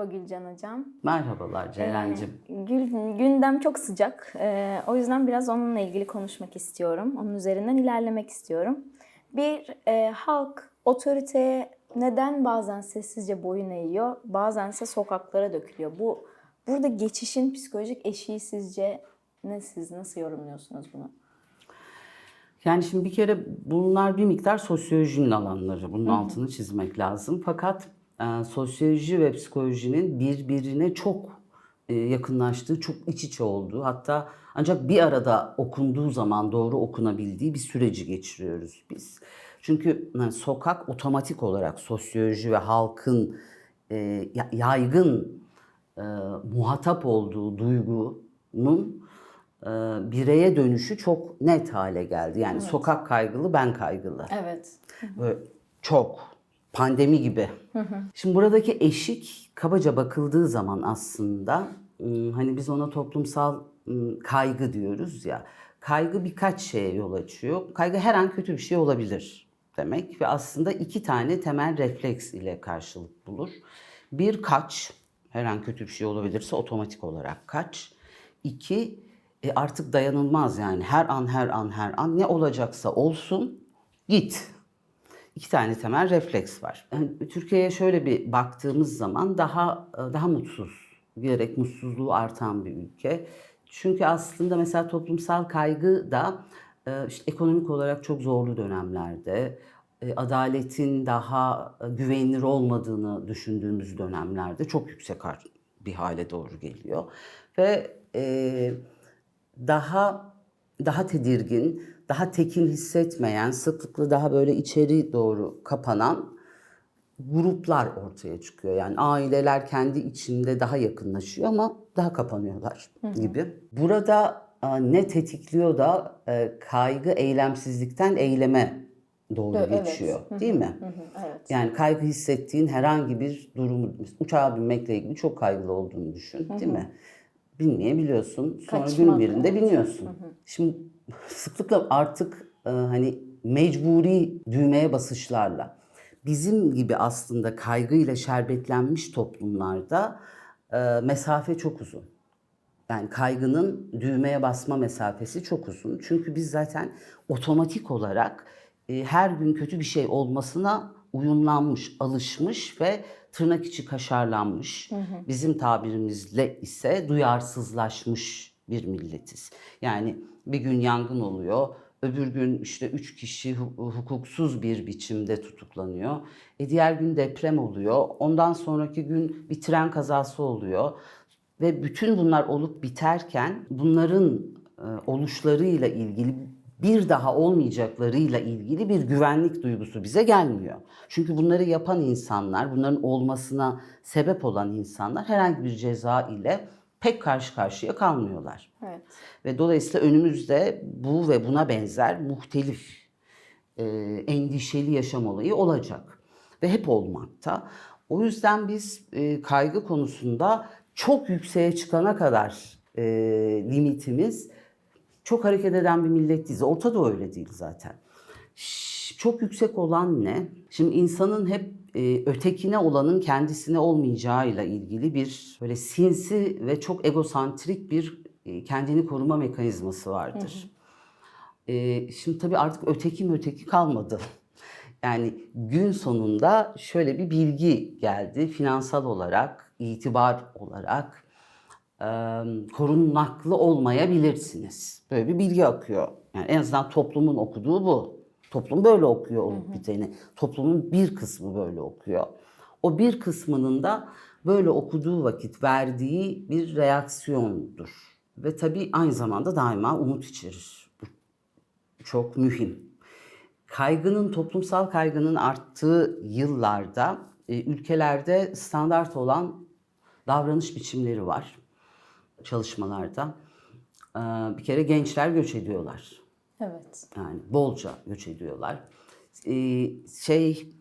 Merhaba Gülcan Hocam. Merhabalar Ceren'cim. Ee, gündem çok sıcak. Ee, o yüzden biraz onunla ilgili konuşmak istiyorum. Onun üzerinden ilerlemek istiyorum. Bir e, halk otoriteye neden bazen sessizce boyun eğiyor, bazense sokaklara dökülüyor. Bu burada geçişin psikolojik eşiği sizce ne siz nasıl yorumluyorsunuz bunu? Yani şimdi bir kere bunlar bir miktar sosyolojinin alanları. Bunun altını çizmek lazım. Fakat e, sosyoloji ve psikolojinin birbirine çok e, yakınlaştığı, çok iç içe olduğu, hatta ancak bir arada okunduğu zaman doğru okunabildiği bir süreci geçiriyoruz biz. Çünkü yani sokak otomatik olarak sosyoloji ve halkın e, ya- yaygın e, muhatap olduğu duygunun e, bireye dönüşü çok net hale geldi. Yani sokak kaygılı, ben kaygılı. Evet. Böyle çok pandemi gibi. Şimdi buradaki eşik kabaca bakıldığı zaman aslında hani biz ona toplumsal kaygı diyoruz ya. Kaygı birkaç şeye yol açıyor. Kaygı her an kötü bir şey olabilir demek ve aslında iki tane temel refleks ile karşılık bulur. Bir kaç, her an kötü bir şey olabilirse otomatik olarak kaç. İki, e, artık dayanılmaz yani her an her an her an ne olacaksa olsun git. İki tane temel refleks var. Türkiye'ye şöyle bir baktığımız zaman daha daha mutsuz, giderek mutsuzluğu artan bir ülke. Çünkü aslında mesela toplumsal kaygı da e, işte ekonomik olarak çok zorlu dönemlerde, e, adaletin daha e, güvenilir olmadığını düşündüğümüz dönemlerde çok yüksek bir hale doğru geliyor. Ve e, daha daha tedirgin, daha tekin hissetmeyen, sıklıkla daha böyle içeri doğru kapanan gruplar ortaya çıkıyor. Yani aileler kendi içinde daha yakınlaşıyor ama daha kapanıyorlar gibi. Burada e, ne tetikliyor da e, kaygı eylemsizlikten eyleme doğru Evet. geçiyor. Değil mi? Evet. Yani kaygı hissettiğin herhangi bir durumu, uçağa binmekle ilgili çok kaygılı olduğunu düşün, değil mi? Binmeyebiliyorsun. Sonra Kaçmak, gün birinde biniyorsun. Şimdi sıklıkla artık e, hani mecburi düğmeye basışlarla bizim gibi aslında kaygıyla şerbetlenmiş toplumlarda e, mesafe çok uzun. Yani kaygının düğmeye basma mesafesi çok uzun. Çünkü biz zaten otomatik olarak e, her gün kötü bir şey olmasına uyumlanmış, alışmış ve tırnak içi kaşarlanmış. Bizim tabirimizle ise duyarsızlaşmış bir milletiz. Yani bir gün yangın oluyor, öbür gün işte üç kişi hu- hukuksuz bir biçimde tutuklanıyor. E diğer gün deprem oluyor. Ondan sonraki gün bir tren kazası oluyor. Ve bütün bunlar olup biterken bunların e, oluşlarıyla ilgili bir daha olmayacaklarıyla ilgili bir güvenlik duygusu bize gelmiyor. Çünkü bunları yapan insanlar, bunların olmasına sebep olan insanlar herhangi bir ceza ile pek karşı karşıya kalmıyorlar. Evet. Ve dolayısıyla önümüzde bu ve buna benzer muhtelif e, endişeli yaşam olayı olacak. Ve hep olmakta. O yüzden biz e, kaygı konusunda çok yükseğe çıkana kadar e, limitimiz çok hareket eden bir millet değiliz. Orta Doğu öyle değil zaten. Çok yüksek olan ne? Şimdi insanın hep e, ötekine olanın kendisine olmayacağıyla ilgili bir böyle sinsi ve çok egosantrik bir e, kendini koruma mekanizması vardır. E, şimdi tabii artık öteki mi öteki kalmadı. Yani gün sonunda şöyle bir bilgi geldi. Finansal olarak, itibar olarak korunaklı olmayabilirsiniz. Böyle bir bilgi akıyor. Yani en azından toplumun okuduğu bu. Toplum böyle okuyor olup biteni. Toplumun bir kısmı böyle okuyor. O bir kısmının da böyle okuduğu vakit verdiği bir reaksiyondur. Ve tabii aynı zamanda daima umut içerir. Bu çok mühim. Kaygının, toplumsal kaygının arttığı yıllarda e, ülkelerde standart olan davranış biçimleri var çalışmalarda. Bir kere gençler göç ediyorlar. Evet. Yani bolca göç ediyorlar. Şey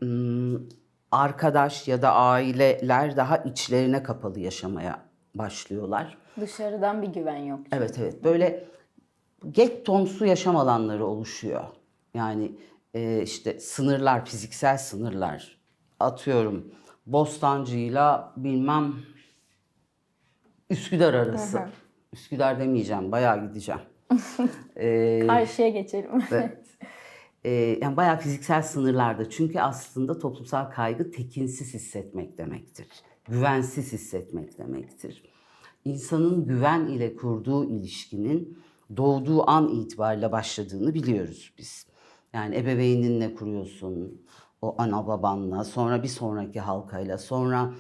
arkadaş ya da aileler daha içlerine kapalı yaşamaya başlıyorlar. Dışarıdan bir güven yok. Evet evet böyle gettomsu yaşam alanları oluşuyor. Yani e, işte sınırlar, fiziksel sınırlar atıyorum. Bostancı'yla bilmem Üsküdar arası. Üsküdar demeyeceğim, bayağı gideceğim. Ee, Karşıya geçelim. Evet. Ee, yani bayağı fiziksel sınırlarda. Çünkü aslında toplumsal kaygı tekinsiz hissetmek demektir. Güvensiz hissetmek demektir. İnsanın güven ile kurduğu ilişkinin doğduğu an itibariyle başladığını biliyoruz biz. Yani ebeveyninle kuruyorsun, o ana babanla, sonra bir sonraki halkayla, sonra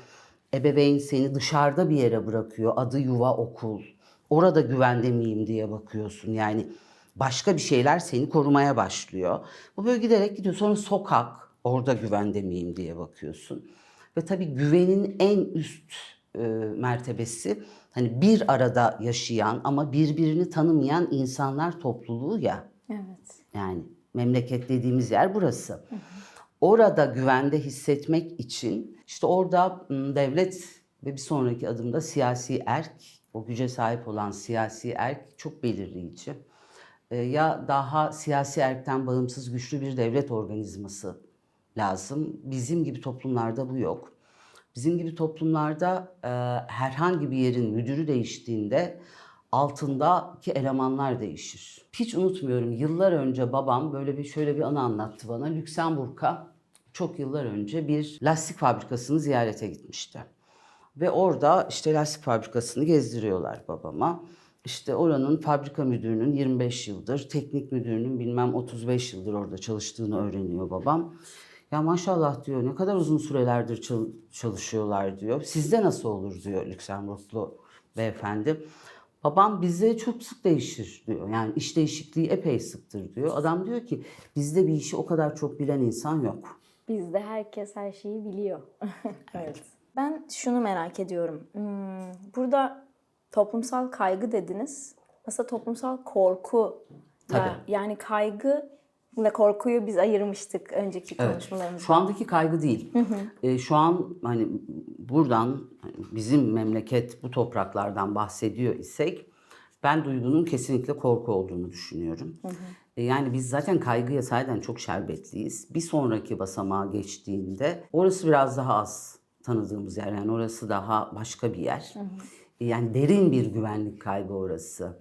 ebeveyn seni dışarıda bir yere bırakıyor, adı yuva okul. Orada güvende miyim diye bakıyorsun. Yani başka bir şeyler seni korumaya başlıyor. Bu böyle giderek gidiyor. Sonra sokak, orada güvende miyim diye bakıyorsun. Ve tabii güvenin en üst e, mertebesi hani bir arada yaşayan ama birbirini tanımayan insanlar topluluğu ya. Evet. Yani memleket dediğimiz yer burası. Orada güvende hissetmek için işte orada devlet ve bir sonraki adımda siyasi erk, o güce sahip olan siyasi erk çok belirleyici. Ya daha siyasi erkten bağımsız güçlü bir devlet organizması lazım. Bizim gibi toplumlarda bu yok. Bizim gibi toplumlarda e, herhangi bir yerin müdürü değiştiğinde altındaki elemanlar değişir. Hiç unutmuyorum yıllar önce babam böyle bir şöyle bir anı anlattı bana. Lüksemburg'a çok yıllar önce bir lastik fabrikasını ziyarete gitmişti. Ve orada işte lastik fabrikasını gezdiriyorlar babama. İşte oranın fabrika müdürünün 25 yıldır, teknik müdürünün bilmem 35 yıldır orada çalıştığını öğreniyor babam. Ya maşallah diyor ne kadar uzun sürelerdir çal- çalışıyorlar diyor. Sizde nasıl olur diyor Lüksemburglu beyefendi. Babam bizde çok sık değişir diyor. Yani iş değişikliği epey sıktır diyor. Adam diyor ki bizde bir işi o kadar çok bilen insan yok. Bizde herkes her şeyi biliyor. evet. Ben şunu merak ediyorum. Hmm, Burada toplumsal kaygı dediniz. Aslında toplumsal korku. Tabii. Ya, yani kaygı ve korkuyu biz ayırmıştık önceki Evet. konuşmalarımızda. Şu andaki kaygı değil. Ee, şu an hani buradan hani bizim memleket bu topraklardan bahsediyor isek ben duygunun kesinlikle korku olduğunu düşünüyorum. Yani biz zaten kaygıya sahiden çok şerbetliyiz. Bir sonraki basamağa geçtiğinde orası biraz daha az tanıdığımız yer. Yani orası daha başka bir yer. Ee, Yani derin bir güvenlik kaygı orası.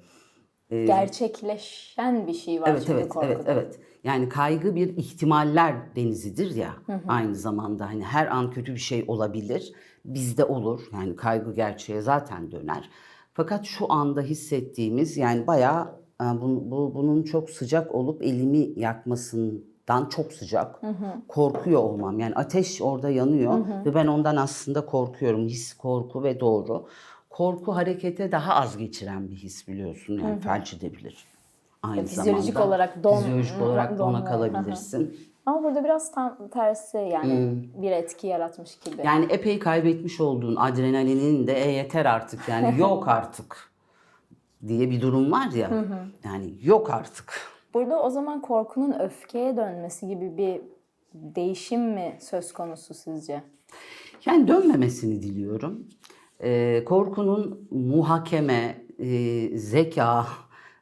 Gerçekleşen bir şey var Evet çünkü evet korkuda. evet evet. Yani kaygı bir ihtimaller denizidir ya. Aynı zamanda hani her an kötü bir şey olabilir. Bizde olur. Yani kaygı gerçeğe zaten döner. Fakat şu anda hissettiğimiz yani bayağı e, bu, bu- bunun çok sıcak olup elimi yakmasından çok sıcak. Korkuyor olmam. Yani ateş orada yanıyor ve ben ondan aslında korkuyorum. His, korku ve doğru. Korku harekete daha az geçiren bir his biliyorsun. Yani felç edebilir. Aynı fizyolojik zamanda olarak don- fizyolojik olarak dona kalabilirsin. Ama burada biraz tam tersi yani bir etki yaratmış gibi. Yani epey kaybetmiş olduğun adrenalinin de e yeter artık yani yok artık diye bir durum var ya. Yani yok artık. Burada o zaman korkunun öfkeye dönmesi gibi bir değişim mi söz konusu sizce? Yani dönmemesini diliyorum. Ee, korkunun muhakeme, e, zeka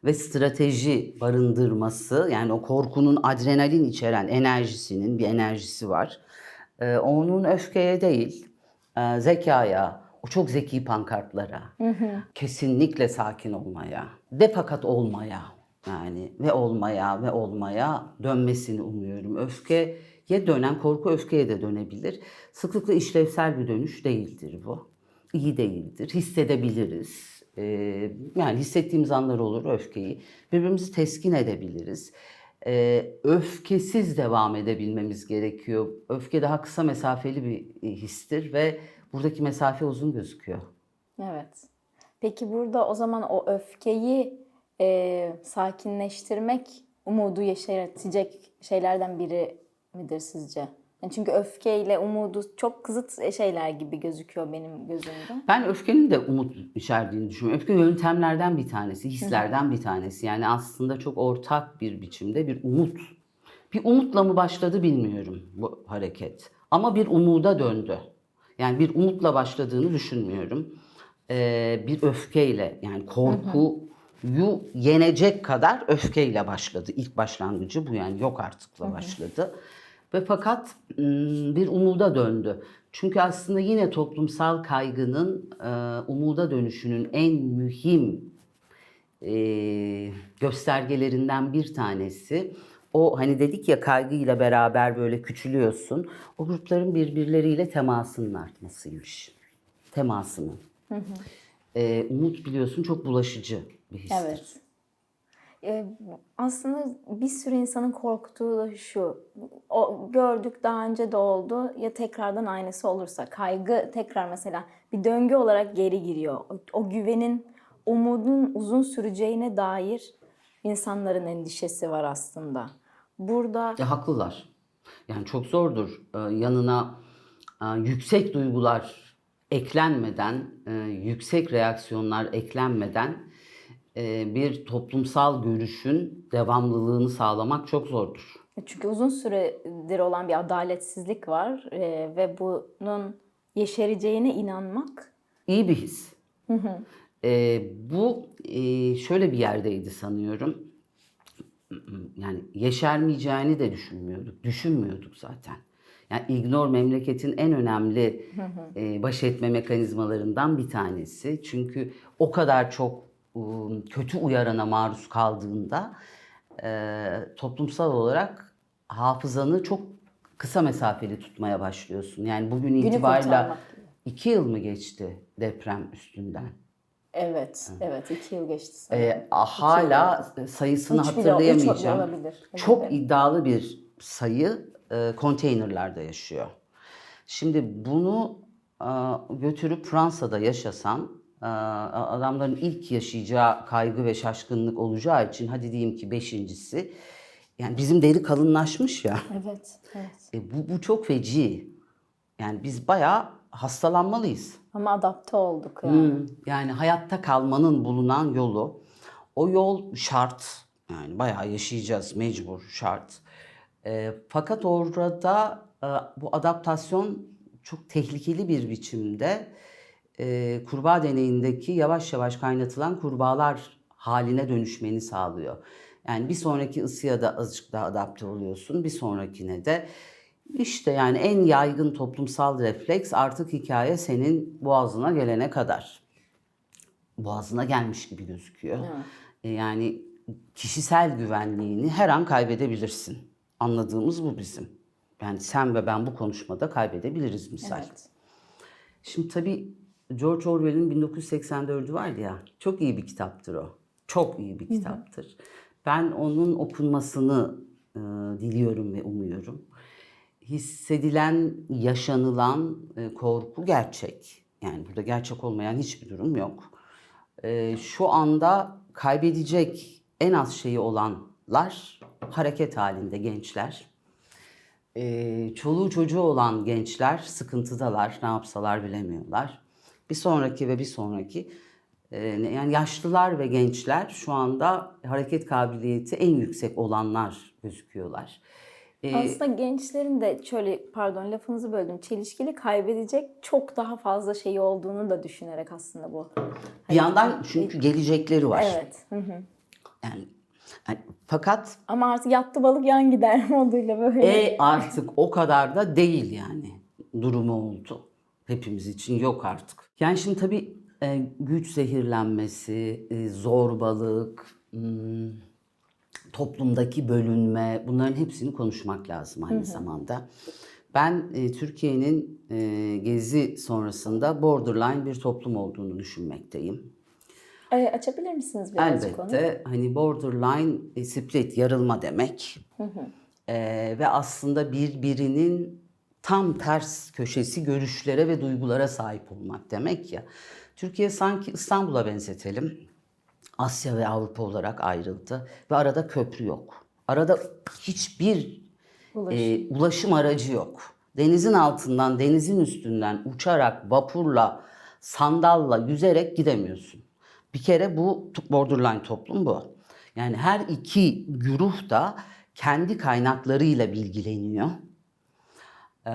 ve strateji barındırması, yani o korkunun adrenalin içeren enerjisinin bir enerjisi var. Ee, onun öfkeye değil, e, zekaya, o çok zeki pankartlara, kesinlikle sakin olmaya, de fakat olmaya yani ve olmaya ve olmaya dönmesini umuyorum. Öfkeye dönen korku öfkeye de dönebilir. Sıklıkla işlevsel bir dönüş değildir bu. İyi değildir. Hissedebiliriz. Ee, yani hissettiğimiz anlar olur öfkeyi. Birbirimizi teskin edebiliriz. Ee, öfkesiz devam edebilmemiz gerekiyor. Öfke daha kısa mesafeli bir histir ve buradaki mesafe uzun gözüküyor. Evet. Peki burada o zaman o öfkeyi e, sakinleştirmek umudu yaşatacak şeylerden biri midir sizce? Yani çünkü öfkeyle umudu çok zıt şeyler gibi gözüküyor benim gözümde. Ben öfkenin de umut içerdiğini düşünüyorum. Öfke yöntemlerden bir tanesi, hislerden bir tanesi. Yani aslında çok ortak bir biçimde bir umut. Bir umutla mı başladı bilmiyorum bu hareket. Ama bir umuda döndü. Yani bir umutla başladığını düşünmüyorum. Ee, bir öfkeyle yani korkuyu yenecek kadar öfkeyle başladı. İlk başlangıcı bu yani yok artıkla başladı. Ve fakat ım, bir umuda döndü. Çünkü aslında yine toplumsal kaygının e, umuda dönüşünün en mühim e, göstergelerinden bir tanesi. O hani dedik ya kaygıyla beraber böyle küçülüyorsun. O grupların birbirleriyle temasının artmasıymış. Temasının. E, umut biliyorsun çok bulaşıcı bir histir. Evet. Ee, aslında bir sürü insanın korktuğu da şu. O, gördük daha önce de oldu. Ya tekrardan aynısı olursa. Kaygı tekrar mesela bir döngü olarak geri giriyor. O, o güvenin, umudun uzun süreceğine dair insanların endişesi var aslında. Burada Ya haklılar. Yani çok zordur Ee, yanına e, yüksek duygular eklenmeden, e, yüksek reaksiyonlar eklenmeden e, bir toplumsal görüşün devamlılığını sağlamak çok zordur. çünkü uzun süredir olan bir adaletsizlik var ve bunun yeşereceğine inanmak İyi bir his. Ee, bu e, şöyle bir yerdeydi sanıyorum. Yani yeşermeyeceğini de düşünmüyorduk. Düşünmüyorduk zaten. Yani ignore memleketin en önemli e, baş etme mekanizmalarından bir tanesi. Çünkü o kadar çok e, kötü uyarana maruz kaldığında e, toplumsal olarak hafızanı çok kısa mesafeli tutmaya başlıyorsun. Yani bugün Günü itibariyle iki yıl mı geçti deprem üstünden? Evet, evet. iki yıl geçti sanırım. Ee, hala sayısını Üç bile- üç bile hatırlayamayacağım. olabilir. Çok evet. iddialı bir sayı e, konteynerlarda yaşıyor. Şimdi bunu e, götürüp Fransa'da yaşasan e, adamların ilk yaşayacağı kaygı ve şaşkınlık olacağı için hadi diyeyim ki beşincisi yani bizim deri kalınlaşmış ya. Evet, evet. E, bu, bu çok feci. Yani biz bayağı hastalanmalıyız. Ama adapte olduk yani. Hmm, Yani hayatta kalmanın bulunan yolu. O yol şart. Yani bayağı yaşayacağız mecbur şart. Ee, fakat orada e, bu adaptasyon çok tehlikeli bir biçimde e, kurbağa deneyindeki yavaş yavaş kaynatılan kurbağalar haline dönüşmeni sağlıyor. Yani bir sonraki ısıya da azıcık daha adapte oluyorsun. Bir sonrakine de işte yani en yaygın toplumsal refleks artık hikaye senin boğazına gelene kadar. Boğazına gelmiş gibi gözüküyor. E, Yani kişisel güvenliğini her an kaybedebilirsin. Anladığımız bu bizim. Yani sen ve ben bu konuşmada kaybedebiliriz misal. Evet. Şimdi tabii George Orwell'in 1984'ü var ya, çok iyi bir kitaptır o. Çok iyi bir kitaptır. Ben onun okunmasını e, diliyorum ve umuyorum. Hissedilen, yaşanılan e, korku gerçek. Yani burada gerçek olmayan hiçbir durum yok. E, şu anda kaybedecek en az şeyi olanlar hareket halinde gençler. Ee, çoluğu çocuğu olan gençler sıkıntıdalar. Ne yapsalar bilemiyorlar. Bir sonraki ve bir sonraki e, yani yaşlılar ve gençler şu anda hareket kabiliyeti en yüksek olanlar gözüküyorlar. Ee, Aslında gençlerin de şöyle pardon lafınızı böldüm. Çelişkili kaybedecek çok daha fazla şeyi olduğunu da düşünerek aslında bu. bir yandan çünkü gelecekleri var. Evet. Hı hı. Yani, yani fakat Ama artık yattı balık yan gider moduyla böyle. E artık o kadar da değil yani durumu oldu. Hepimiz için yok artık. Yani şimdi tabii e, güç zehirlenmesi, e, zorbalık, hmm, toplumdaki bölünme bunların hepsini konuşmak lazım aynı zamanda. Ben e, Türkiye'nin e, gezi sonrasında borderline bir toplum olduğunu düşünmekteyim. Ee, açabilir misiniz birazcık onu? Elbette hani borderline e, split yarılma demek. Ee, ve aslında birbirinin tam ters köşesi görüşlere ve duygulara sahip olmak demek ya. Türkiye sanki İstanbul'a benzetelim. Asya ve Avrupa olarak ayrıldı ve arada köprü yok. Arada hiçbir e, ulaşım aracı yok. Denizin altından, denizin üstünden uçarak, vapurla, sandalla, yüzerek gidemiyorsun. Bir kere bu borderline toplum bu. Yani her iki güruh da kendi kaynaklarıyla bilgileniyor. Ee,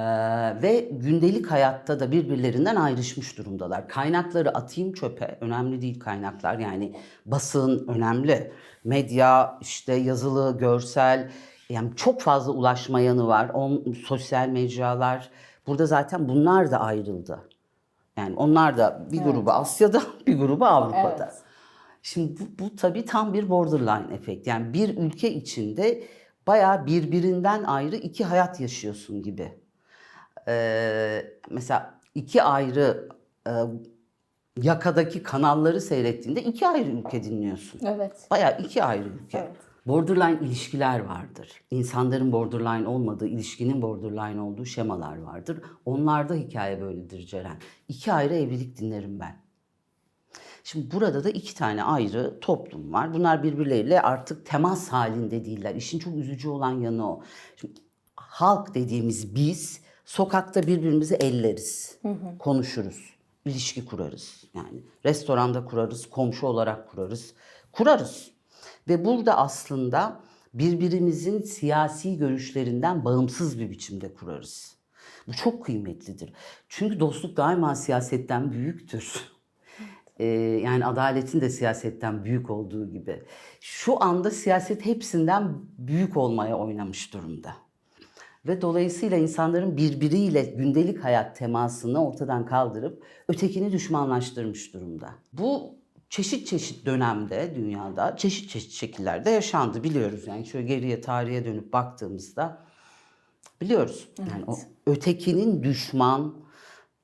ve gündelik hayatta da birbirlerinden ayrışmış durumdalar. Kaynakları atayım çöpe, önemli değil kaynaklar. Yani basın önemli, medya, işte yazılı, görsel, yani çok fazla ulaşma yanı var. On, sosyal mecralar. Burada zaten bunlar da ayrıldı. Yani onlar da bir grubu Asya'da, bir grubu Avrupa'da. Evet. Şimdi bu, bu tabii tam bir borderline efekt. Yani bir ülke içinde bayağı birbirinden ayrı iki hayat yaşıyorsun gibi. Ee, mesela iki ayrı e, yakadaki kanalları seyrettiğinde iki ayrı ülke dinliyorsun. Evet. Bayağı iki ayrı ülke. Evet. Borderline ilişkiler vardır. İnsanların borderline olmadığı, ilişkinin borderline olduğu şemalar vardır. Onlarda hikaye böyledir Ceren. İki ayrı evlilik dinlerim ben. Şimdi burada da iki tane ayrı toplum var. Bunlar birbirleriyle artık temas halinde değiller. İşin çok üzücü olan yanı o. Şimdi halk dediğimiz biz sokakta birbirimizi elleriz, konuşuruz, ilişki kurarız. Yani restoranda kurarız, komşu olarak kurarız, kurarız. Ve burada aslında birbirimizin siyasi görüşlerinden bağımsız bir biçimde kurarız. Bu çok kıymetlidir. Çünkü dostluk daima siyasetten büyüktür. Ee, yani adaletin de siyasetten büyük olduğu gibi. Şu anda siyaset hepsinden büyük olmaya oynamış durumda. Ve dolayısıyla insanların birbiriyle gündelik hayat temasını ortadan kaldırıp ötekini düşmanlaştırmış durumda. Bu çeşit çeşit dönemde dünyada çeşit çeşit şekillerde yaşandı biliyoruz. Yani şöyle geriye tarihe dönüp baktığımızda biliyoruz. Yani o ötekinin düşman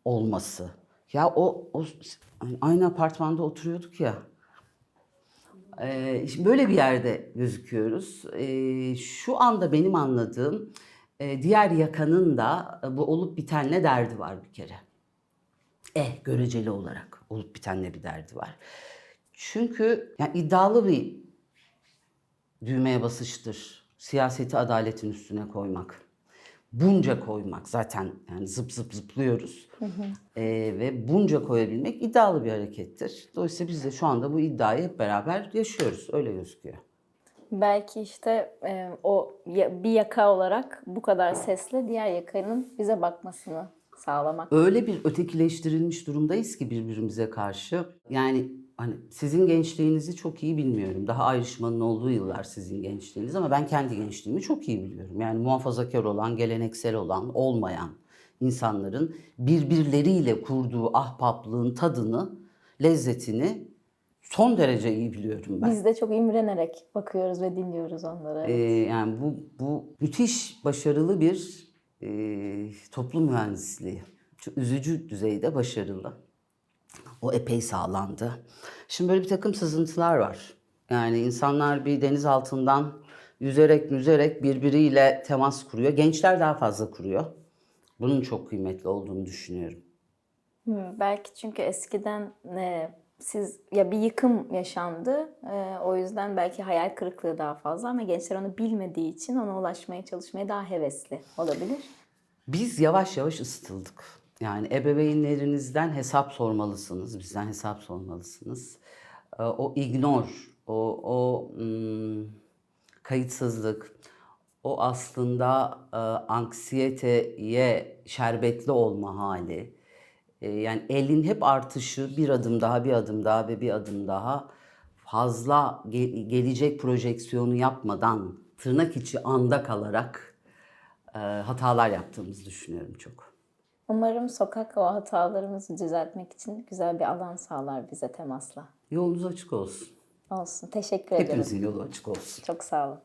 olması. Ya o, o aynı apartmanda oturuyorduk ya. Ee, böyle bir yerde gözüküyoruz. Ee, şu anda benim anladığım e, diğer yakanın da e, bu olup bitenle derdi var bir kere. Eh göreceli olarak olup bitenle bir derdi var. Çünkü yani iddialı bir düğmeye basıştır. Siyaseti adaletin üstüne koymak. Bunca koymak zaten yani zıp zıp zıplıyoruz. Ee, ve bunca koyabilmek iddialı bir harekettir. Dolayısıyla biz de şu anda bu iddiayı hep beraber yaşıyoruz. Öyle gözüküyor. Belki işte e, o ya- bir yaka olarak bu kadar sesle diğer yakanın bize bakmasını sağlamak. Öyle bir ötekileştirilmiş durumdayız ki birbirimize karşı. Yani hani sizin gençliğinizi çok iyi bilmiyorum. Daha ayrışmanın olduğu yıllar sizin gençliğiniz ama ben kendi gençliğimi çok iyi biliyorum. Yani muhafazakar olan, geleneksel olan, olmayan insanların birbirleriyle kurduğu ahbaplığın tadını, lezzetini son derece iyi biliyorum ben. Biz de çok imrenerek bakıyoruz ve dinliyoruz onları. Ee, yani bu bu müthiş başarılı bir e, toplum mühendisliği. Çok üzücü düzeyde başarılı. O epey sağlandı. Şimdi böyle bir takım sızıntılar var. Yani insanlar bir deniz altından yüzerek yüzerek birbiriyle temas kuruyor. Gençler daha fazla kuruyor. Bunun çok kıymetli olduğunu düşünüyorum. Hı, belki çünkü eskiden e, siz ya bir yıkım yaşandı. E, o yüzden belki hayal kırıklığı daha fazla ama gençler onu bilmediği için ona ulaşmaya çalışmaya daha hevesli olabilir. Biz yavaş yavaş ısıtıldık. Yani ebeveynlerinizden hesap sormalısınız, bizden hesap sormalısınız. Ee, O ignore, o, o hmm, kayıtsızlık, o aslında e, anksiyeteye şerbetli olma hali. E, yani elin hep artışı bir adım daha, bir adım daha ve bir adım daha fazla ge- gelecek projeksiyonu yapmadan tırnak içi anda kalarak e, hatalar yaptığımızı düşünüyorum çok. Umarım sokak o hatalarımızı düzeltmek için güzel bir alan sağlar bize temasla. Yolunuz açık olsun. Olsun. Teşekkür ederim. Hepimizin yolu açık olsun. Çok sağ olun.